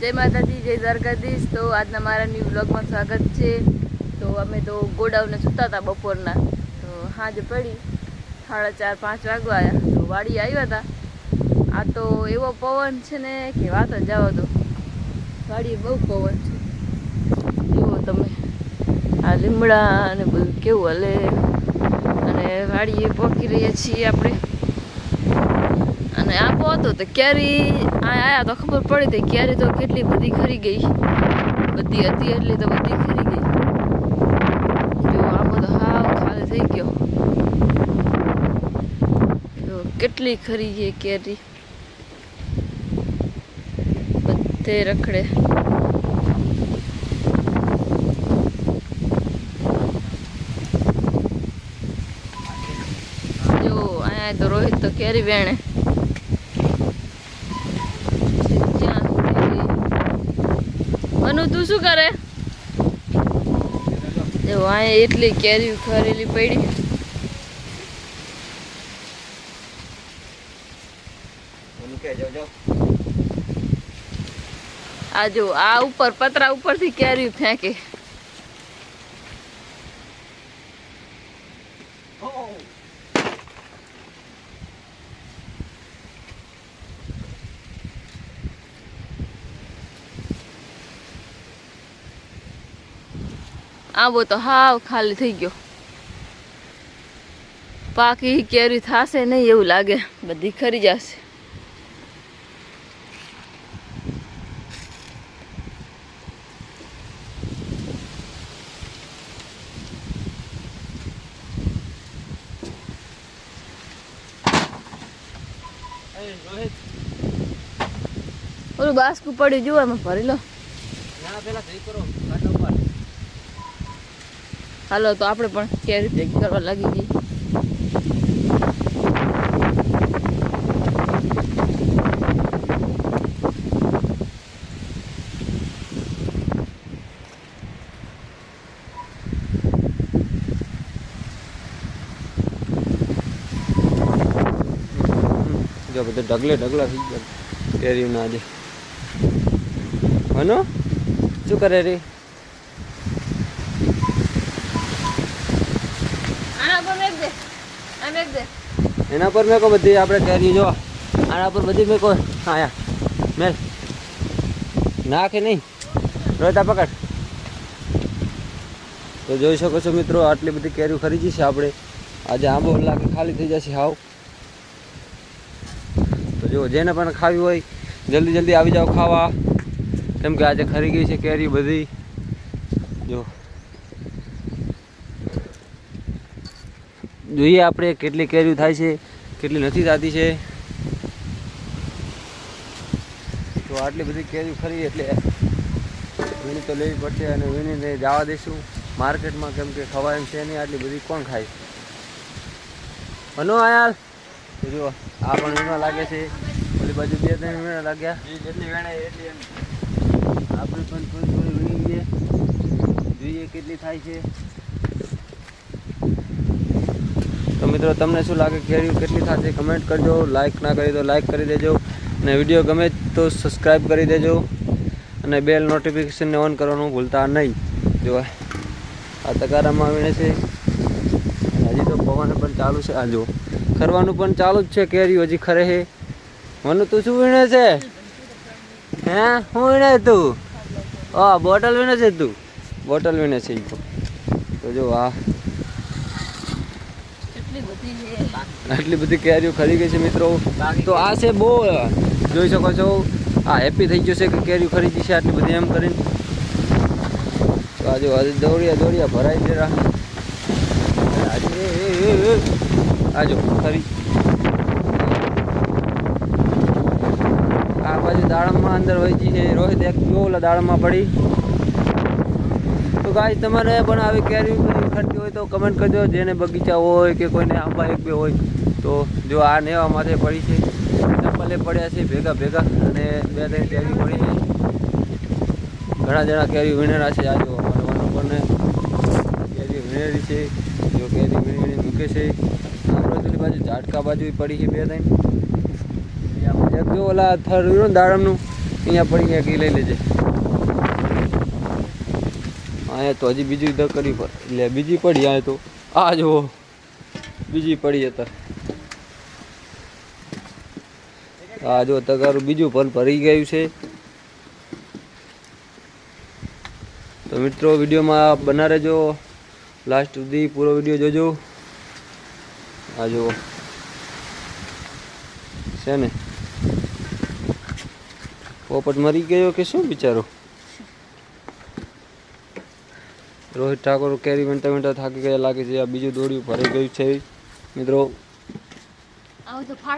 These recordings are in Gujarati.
જય માતાજી, જય દ્વારકાધીશ. તો આજના મારા ન્યૂ બ્લોગમાં સ્વાગત છે. તો અમે તો ગોડાઉને સૂતા હતા બપોરના. તો હાજ પડી. સાડા ચાર, પાંચ વાગવા આવ્યા. તો વાડી આવ્યા હતા. આ તો એવો પવન છે ને કે વાત જ જાઓ તો વાડી બહુ પવન છે. જુઓ તમે. આ લીમડા અને બધું કેવું હલે. અને વાડીએ પહોંચી રહ્યા છીએ આપણે. અને આંબો હતો તો કેરી આયા તો ખબર પડી હતી કેરી તો કેટલી બધી ખરી ગઈ. બધી હતી એટલી તો બધી ખરી ગઈ. જો આંબો તો હાવ ખાલી થઈ ગયો. જો કેટલી ખરી ગઈ કેરી. બધે રખડે. જો અહીંયા તો રોહિત તો કેરી વેણે જ્યાં સુધી. મનુ તું શું કરે? જો અહીંયા એટલી કેરી ખરેલી પડી. આ જો આ ઉપર પતરા ઉપરથી કેરી ફેંકે. આંબો તો હાવ ખાલી થઈ ગયો. પાકી કેરી થાશે નહીં એવું લાગે. બધી ખરી જશે. ઓલું બાસ્કું પડ્યું, જુઓ એમાં ભરી લો. હાલો, તો આપણે પણ કેરી ભેગી કરવા લાગી ગઈ. જો બધું ઢગલે ઢગલા થઈ ગયા. કેરીના આજે. હનો? શું કરે રે આના પર મેક દે આ મેક દે એના પર મેકો બધી, આપણે કેરી જો. આના પર બધી મેકો. આયા મેલ. નાખે નહીં. રોતા પકડ. તો જોઈ શકો છો મિત્રો, આટલી બધી કેરીઓ ખરીદી છે આપણે. આજે આંબો લાગે, ખાલી થઈ જશે હાવ. તો જો, જેને પણ ખાવી હોય, જલ્દી જલ્દી આવી જાઓ ખાવા. કેમ કે આજે ખરી ગઈ છે કેરી બધી. જો. જોઈએ આપણે કેટલી કેરીઓ થાય છે કેટલી નથી થતી છે. તો આટલી બધી કેરીઓ ખરી એટલે વીણી તો લેવી પડશે અને વીણીને જવા દઈશું. માર્કેટમાં કેમ કે ખવાય એમ છે નહીં આટલી બધી કોણ ખાય? અનો આયાલ. જો આ પણ વીણવા લાગે છે. ઓલી બાજુ બે ત્રણ વીણા લાગ્યા. જેટલી વેણે એટલી આપણે પણ થોડી થોડી વીણીએ જોઈએ કેટલી થાય છે તો મિત્રો, તમને શું લાગે કેરી કેટલી થશે? કમેન્ટ કરજો. લાઈક ના કરી તો લાઈક કરી દેજો. અને વીડિયો ગમે તો સબસ્ક્રાઈબ કરી દેજો. અને બેલ નોટિફિકેશનને ઓન કરવાનું ભૂલતા નહીં. જો, આ તકારામાં આવીને છે. હજી તો પવન પણ ચાલુ છે. આ જો, ખરવાનું પણ ચાલુ જ છે. કેરી હજી ખરે છે. મનુ, તું શું વીણે છે? હે? શું વીણે તું? હા, બોટલ વીણે છે તું. બોટલ વીણે છે તો જો, આ આટલી બધી કેરીઓ ખરી ગઈ છે મિત્રો. તો આ છે બહુ જોઈ શકો છો. આ હેપી થઈ ગયો છે કે કેરીઓ ખરીદી છે આટલી બધી એમ કરીને. તો આજે આજે દોડ્યા દોડ્યા ભરાઈ જરા આજે ખરી. આ બાજુ દાડમમાં અંદર વહી છે રોહિત. એક ઓલા દાડમમાં પડી? તો ગાય તમારે પણ આવી કેરી ખરીદી હોય તો કમેન્ટ કરજો. જેને બગીચા હોય કે કોઈને આંબા એક બે હોય, તો જો આ નેવા માટે પડી છે. ચપ્પલે પડ્યા છે, ભેગા ભેગા, અને બે ત્રણ કેરી પડી છે. ઘણા જણા કેરી વીણેલા છે. આ જો અમારા આપણને કેરી વીણેલી છે. જો કેરી વીણી મૂકે છે. આ બાજુની બાજુ ઝાટકા બાજુ પડી છે બે ત્રણ. એક જો ઓલા થર દાડમનું, અહીંયા પડી ગયા ઘી લઈ લેજે. અહીંયા તો હજી બીજી કરી પર એટલે બીજી પડી અહીંયા તો. આ જુઓ. બીજી પડી હતા આ જો તગારું બીજું પણ ભરી ગયું છે. તો મિત્રો, વિડીયોમાં બના રહેજો. લાસ્ટ સુધી પૂરો વીડિયો જોજો. આ જુઓ. છે ને? પોપટ મરી ગયો કે શું બિચારો રોહિત ઠાકોર કેરી વંટા વંટા થાકી ગયા લાગે છે આ બીજું દોડ્યું ભરાઈ ગયું છે. મિત્રો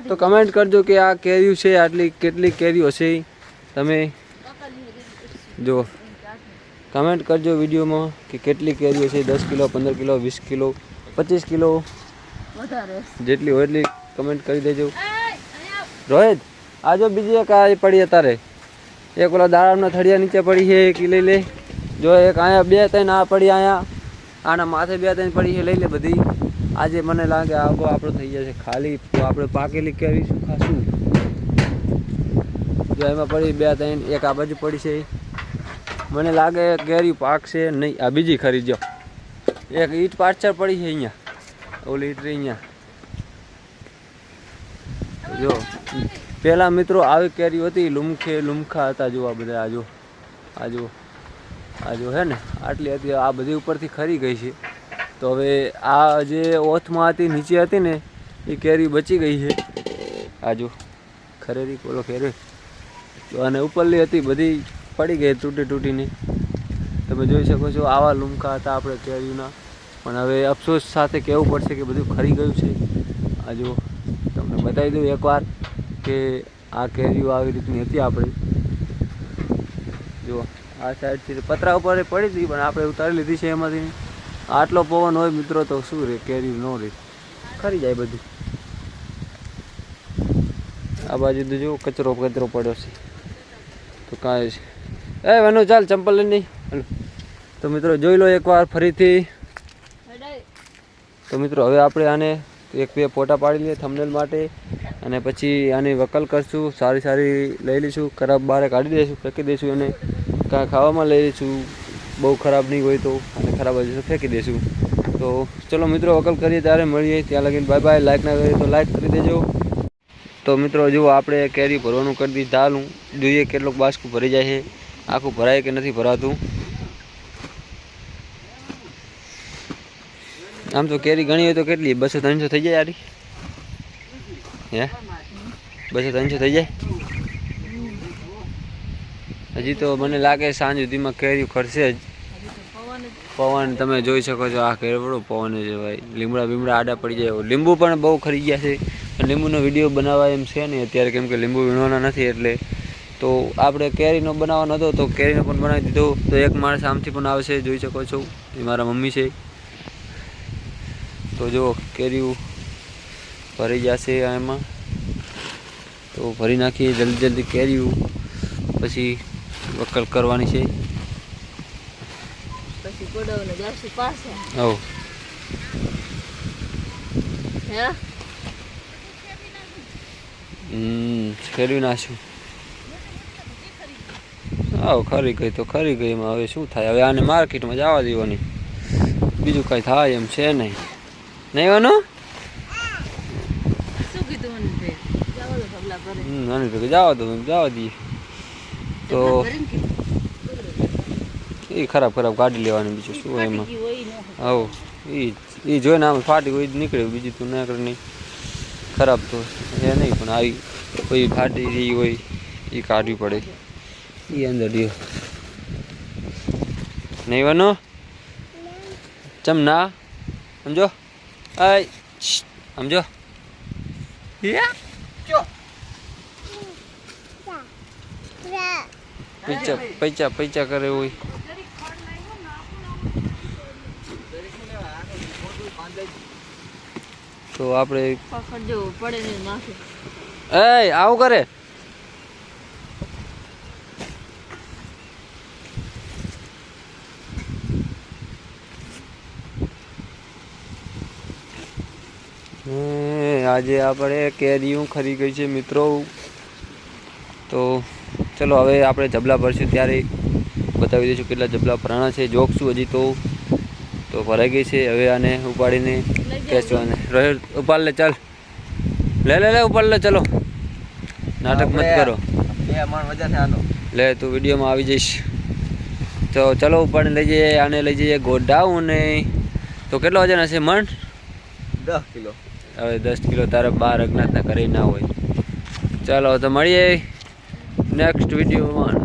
તો કમેન્ટ કરજો કે આ કેરીઓ છે આટલી કેટલી કેરીઓ હશે તમે જો કમેન્ટ કરજો વિડીયોમાં કે કેટલી કેરીઓ છે દસ કિલો પંદર કિલો વીસ કિલો પચીસ કિલો જેટલી હોય એટલી કમેન્ટ કરી દેજો. રોહિત આ જો બીજી એક આ પડી અત્યારે. એક ઓલા દાડામના થળિયા નીચે પડી છે એક લઈ લે. જો એક અહીંયા બે ત્રણ આ પડી અહીંયા, આના માથે બે ત્રણ પડી છે, લઈ લે બધી. આજે મને લાગે આગો આપણો થઈ જશે ખાલી. આપણે પાકેલી કેરી શું ખાશું. જો એમાં પડી બે ત્રણ, એક આ બાજુ પડી છે. મને લાગે કેરી પાકશે નહીં. આ બીજી ખરી, જો. એક ઈટ પાછળ પડી છે અહીંયા. ઓલી ઈટ અહીંયા. જો પહેલાં મિત્રો આવી કેરી હતી, લુમખે લુમખા હતા જો આ બધા આજો આજો જો હે ને, આટલી હતી આ બધી ઉપરથી ખરી ગઈ છે. તો હવે આ જે ઓથમાં હતી, નીચે હતી ને, એ કેરી બચી ગઈ છે. આજો ખરેરી બોલો ખેરે અને ઉપરલી હતી, બધી પડી ગઈ તૂટી તૂટીને. તમે જોઈ શકો છો, આવા લુમકા હતા આપણે કેરીના. પણ હવે અફસોસ સાથે કહેવું પડશે કે બધું ખરી ગયું છે. આ જો, તમને બતાવી દઉં એકવાર કે આ કેરીઓ આવી રીતની હતી આપણી. જુઓ આ સાઈડથી પતરા ઉપર પડી હતી, પણ આપણે ઉતારી લીધી છે એમાંથી. આટલો પવન હોય મિત્રો, તો શું રે, કેરી ન રે. ખરી જાય બધું. આ બાજુ તો જુઓ કચરો કચરો પડ્યો છે. તો કાંઈ છે. એ વનુ, ચાલ, ચંપલ લઈને નહીં હાલો. તો મિત્રો, જોઈ લો એકવાર ફરીથી. તો મિત્રો, હવે આપણે આને એક બે ફોટા પાડી લઈએ થમનેલ માટે. અને પછી આની વકલ કરશું, સારી સારી લઈ લઈશું, ખરાબ બહાર કાઢી દઈશું, ફેંકી દઈશું એને. કાં ખાવામાં લઈ લઈશું બહુ ખરાબ નહીં હોય તો, અને ખરાબ હોય તો ફેંકી દઈશું તો ચલો મિત્રો, વકલ કરીએ ત્યારે મળીએ. ત્યાં લગીને બાય બાય લાઈક ના કરીએ તો લાઈક કરી દેજો. તો મિત્રો, જુઓ, આપણે કેરી ભરવાનું કરી દીધી ચાલું જોઈએ કેટલોક બાસ્કું ભરી જાય છે. આખું ભરાય કે નથી ભરાતું? આમ તો કેરી ગણી હોય તો કેટલી? બસો ત્રણસો થઈ જાય યારી હે? બસો ત્રણસો થઈ જાય? હજી તો મને લાગે સાંજ સુધીમાં કેરી ખરશે જ. પવન તમે જોઈ શકો છો, આ કેરવડો પવન છે ભાઈ. લીમડા બીમડા આડા પડી જાય લીંબુ પણ બહુ ખરી ગયા છે. લીંબુનો વીડિયો બનાવવા એમ છે ને, અત્યારે કેમ કે લીંબુ વીણવાના નથી એટલે. તો આપણે કેરીનો બનાવવાનો હતો, તો કેરીનો પણ બનાવી દીધો. તો એક માણસ આમથી પણ આવશે, જોઈ શકો છો. એ મારા મમ્મી છે. તો જો કેરીઓ ભરી જશે એમાં. તો ભરી નાખીએ, જલ્દી જલ્દી કેરીઓ. પછી વકલ કરવાની છે. પછી ગોડાઉને જાશું પાછા. આવો હે? હમ ખેડવી નાખ્યું આવ ખરી ગઈ તો ખરી ગઈ એમાં હવે શું થાય? હવે આને માર્કેટમાં જવા દેવાની. બીજું કાંઈ થાય એમ છે નહીં. નહીં વાનું? શું કીધું ભેગું જવા દો જવા દઈએ. તો. એ ખરાબ ખરાબ કાઢી લેવાની બીજું શું એમાં? ને. એ એ જોઈને આમ ફાટી હોય જ નીકળે બીજું તો ના નહીં. ખરાબ તો એ નહીં પણ આવી કોઈ ફાટી રહી હોય એ કાઢવી પડે. એ અંદર ડ્યો નહીં વાનો ચમ ના? સમજો? આય સમજો? પૈચા પૈચા પૈચા કરે હોય. તો આપણે એ આવું કરે. આજે આપણે કેરીઓ ખરી ગઈ છે મિત્રો. તો ચલો હવે આપણે જબલા ભરશું. ત્યારે બતાવી દઈશું કેટલા જબલા ભરાણા છે. જોખશું હજી તો. તો ભરાઈ ગઈ છે. હવે આને ઉપાડીને ખેંચવાને રોહિત ઉપાડ લે ચાલ. લે લે લે ઉપાડ લે ચલો. નાટક મત કરો. લે તું વિડીયોમાં આવી જઈશ. તો ચલો ઉપાડીને લઈ જઈએ. આને લઈ જઈએ ગોડાઉને. તો કેટલો વજન હશે મણ દસ કિલો. હવે દસ કિલો તારા બાર અજ્ઞાતના કરી ના હોય. ચાલો તો મળીએ. નેક્સ્ટ વિડીયોમાં